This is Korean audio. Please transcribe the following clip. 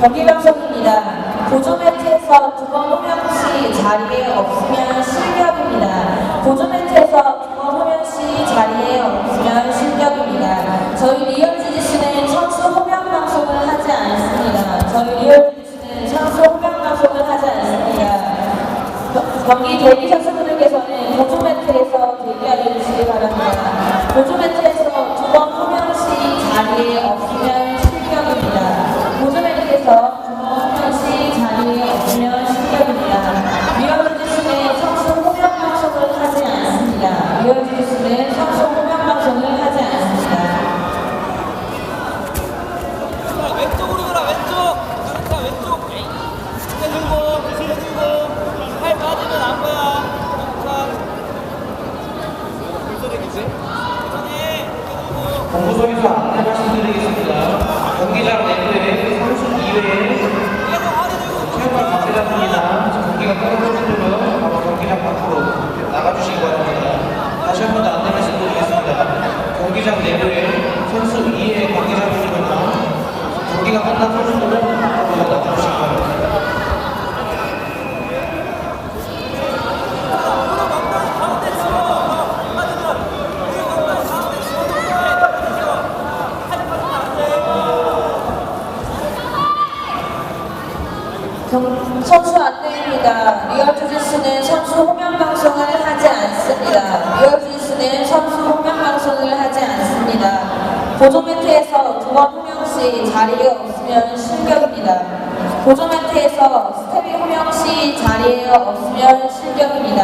경기 방송입니다. 보조 매트에서 두번 호명 시 자리에 없으면 실격입니다. 보조 매트에서 두번 호명 시 자리에 없으면 실격입니다. 저희 선수 호명 방송을 하지 않습니다. 겨- 경기 대기 선수분들 본부석에서 안내 말씀드리겠습니다. 경기장 내부에 선수 2회에 계속 허리 들고 체육관 관계자분이나 경기가 끊어진 분들은 바로 경기장 밖으로 나가주시기 바랍니다. 다시 한번더 안내 말씀드리겠습니다. 경기장 내부에 선수 2회 관계자분이거나 경기가 끝난 선수들은 밖으로 나가주시기 바랍니다. 경- 선수 안내입니다. 리얼 주짓수는 선수 호명 방송을 하지 않습니다. 리얼 주짓수는 선수 호명 방송을 하지 않습니다. 보조 매트에서 두 번 호명 시 자리에 없으면 실격입니다. 보조 매트에서 스텝이 호명 시 자리에 없으면 실격입니다.